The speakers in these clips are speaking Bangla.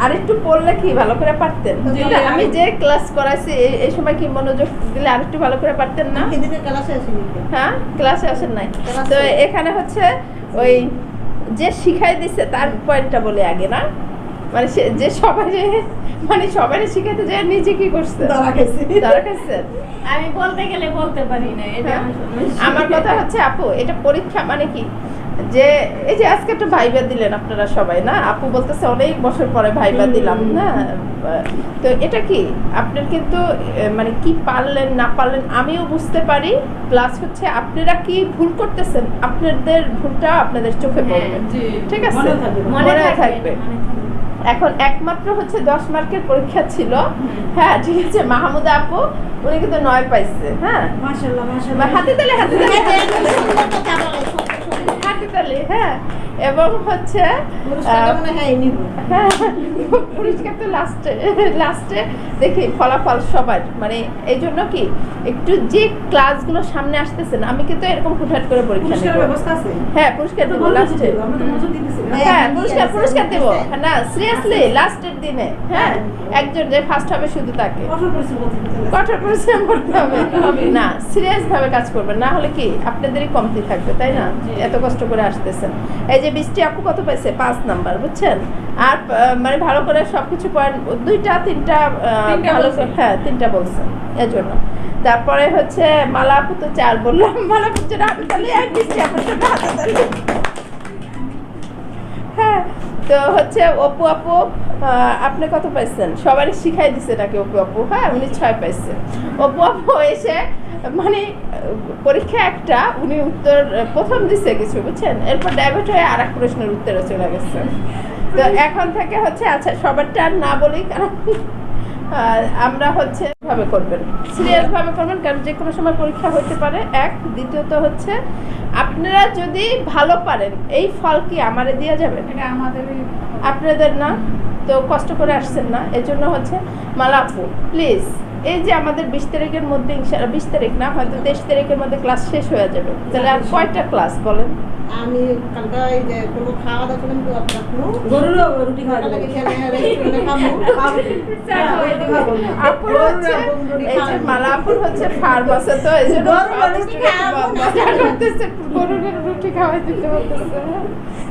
আরেকটু পড়লে কি ভালো করে পারতেন? আমি আমি- যে ক্লাস করাইছি এই- সময় কি মনোযোগ দিলে আরেকটু ভালো করে পারতেন না। হ্যাঁ ক্লাসে আসেন নাই। তো এখানে হচ্ছে ওই যে শিখাই দিছে তার পয়েন্টটা বলে আগে না? মানে যে সবাই মানে সবাই শিখাইতে যায় নিজে কি করছে? আমি বলতে গেলে বলতে পারি না এটা হ্যাঁ। আমার কথা হচ্ছে আপু এটা পরীক্ষা মানে কি? যে এই যে আজকে একটা ভাইবা দিলেন আপনারা সবাই না? আপু বলতেছে অনেক বছর পরে ভাইবা দিলাম না? তো এটা কি? আপনার কিন্তু মানে কি পারলেন না পারলেন আমিও বুঝতে পারি। প্লাস হচ্ছে আপনারা কি ভুল করতেছেন? আপনাদের ভুলটা আপনাদের চোখে হ্যাঁ, পড়বে। ঠিক আছে? মনে থাকবে। এখন একমাত্র হচ্ছে দশ মার্কের পরীক্ষা ছিল। হ্যাঁ ঠিক আছে মাহমুদা আপু উনি কিন্তু নয় পাইছে হ্যাঁ। হাতে তালে হাতে তালে। পুরস্কারটা হাতে তালে হ্যাঁ এবং হচ্ছে মনে হয় পুরস্কার তো লাস্টে লাস্টে দেখি ফলাফল সবার। মানে এই জন্য কি একটু যে ক্লাসগুলো সামনে আসতেছে না আমি কিন্তু এরকম হুটহাট করে পরীক্ষা? হ্যাঁ পুরস্কার দেবো লাস্টে। হ্যাঁ পুরস্কার পুরস্কার দেবো। না সিরিয়াসলি লাস্টের দিনে। হ্যাঁ একজন যে ফার্স্ট হবে শুধু তাকে। কঠোর পরিশ্রম কঠোর পরিশ্রম করতে হবে। না সিরিয়াস ভাবে কাজ করবেন। না হলে কি আপনাদেরই কমতি থাকবে তাই না? এত কষ্ট করে আসতেছেন। এই যে বৃষ্টি আপু কত পাইছে? পাঁচ নাম্বার বুঝছেন? আর মানে ভালো করে সবকিছু পয়েন্ট দুইটা তিনটা ভালো হ্যাঁ তিনটা বলছেন এজন্য। তারপরে হচ্ছে মালা আপু তো চার বললাম মালা আপু যেটা হাতে তালি এক বৃষ্টি আপুর জন্য হাতে তালি। হ্যাঁ তো হচ্ছে অপু আপু আপনি কত পাইছেন? সবারই শিখাই দিছে নাকি অপু আপু হ্যাঁ উনি ছয় পাইছে। অপু আপু এসে মানে পরীক্ষা একটা উনি উত্তর প্রথম দিছে কিছু বুঝছেন? এরপর ডাইভার্ট হয়ে আর এক প্রশ্নের উত্তরে চলে গেছে। তো এখন থেকে হচ্ছে আচ্ছা সবারটা আর না বলি কারণ আমরা হচ্ছে ভাবে করবেন। সিরিয়াস ভাবে করবেন কারণ যে কোনো সময় পরীক্ষা হতে পারে। এক দ্বিতীয়ত হচ্ছে আপনারা যদি ভালো পারেন এই ফল কি আমারে দেওয়া যাবে? আপনাদের না? তো কষ্ট করে আসছেন না এই জন্য হচ্ছে মালাপু প্লিজ এই যে আমাদের বিশ তারিখের মধ্যে ইনশাআল্লাহ বিশ তারিখ না হয়তো তেইশ তারিখের মধ্যে ক্লাস শেষ হয়ে যাবে। তাহলে আর কয়টা ক্লাস বলেন? আমি কালকে এই যে কোনো খাওয়া দাওয়া করলাম তো আপনার কোনো? রুটি খাওয়া কালকে যাবে। এখানে রেস্টুরেন্টে খাব। খাব হ্যাঁ, হচ্ছে মালাপুর ফার্মাসে তো এই করতেছে গরুর খাওয়াই দিতে বলতেছে।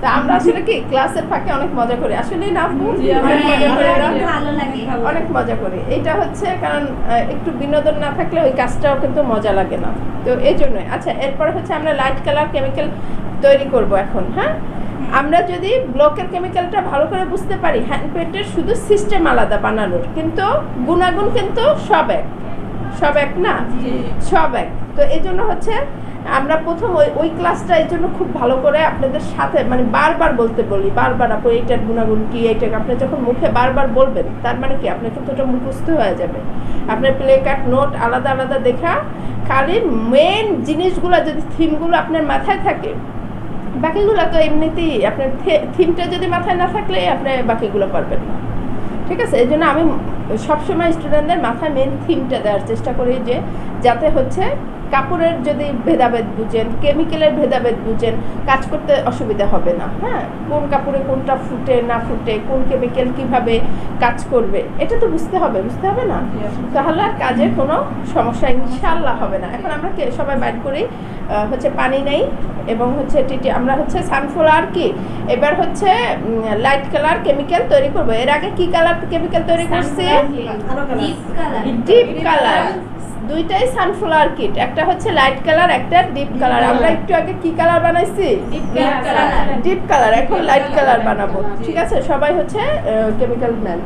তা আমরা আসলে কি ক্লাসের ফাঁকে অনেক মজা করি? আসলে না অনেক হ্যাঁ, মজা করি অনেক মজা করি। এইটা হচ্ছে কারণ একটু বিনোদন না থাকলে ওই কাজটাও কিন্তু মজা লাগে না। তো এই জন্যই। আচ্ছা এরপর হচ্ছে আমরা লাইট কালার কেমিক্যাল তৈরি করব এখন হ্যাঁ? আমরা যদি ব্লকের কেমিক্যালটা ভালো করে বুঝতে পারি হ্যান্ড পেন্টের শুধু সিস্টেম আলাদা বানানোর কিন্তু গুণাগুণ কিন্তু সব এক। সব এক না? সব এক। তো এই জন্য হচ্ছে আমরা প্রথম ওই ওই ক্লাসটা এই জন্য খুব ভালো করে আপনাদের সাথে মানে বারবার বলতে বলি, বারবার আপু, এইটার গুণাগুণ কি, এইটাকে আপনি যখন মুখে বারবার বলবেন, তার মানে কি, আপনার কিন্তু ওটা মুখস্থ হয়ে যাবে। আপনার প্লে কার্ড নোট আলাদা আলাদা দেখা, খালি মেন জিনিসগুলো, যদি থিমগুলো আপনার মাথায় থাকে, বাকিগুলো তো এমনিতেই আপনার থিমটা যদি মাথায় না থাকলে আপনি বাকিগুলো পারবেন না। ঠিক আছে? এই জন্য আমি সবসময় স্টুডেন্টদের মাথায় মেন থিমটা দেওয়ার চেষ্টা করি যে যাতে হচ্ছে কাপড়ের যদি ভেদাভেদ বুঝেন কেমিক্যালের ভেদাভেদ বুঝেন কাজ করতে অসুবিধা হবে না হ্যাঁ? কোন কাপড়ে কোনটা ফুটে না ফুটে কোন কেমিক্যাল কীভাবে কাজ করবে এটা তো বুঝতে হবে বুঝতে হবে না? তাহলে আর কাজে কোনো সমস্যা ইনশাল্লাহ হবে না। এখন আমরা কে- সবাই বাইর করি হচ্ছে পানি নেই এবং হচ্ছে টিটি আমরা হচ্ছে সানফ্লাওয়ার কি? এবার হচ্ছে লাইট কালার কেমিক্যাল তৈরি করব। এর আগে কি কালার কেমিক্যাল তৈরি করছি? ডিপ কালার দুইটাই সানফ্লাওয়ার কিট একটা হচ্ছে লাইট কালার একটা ডিপ কালার আমরা একটু আগে কি কালার বানাইছি? ডিপ কালার ডিপ কালার এখন লাইট কালার বানাবো। ঠিক আছে? সবাই হচ্ছে কেমিক্যাল নেন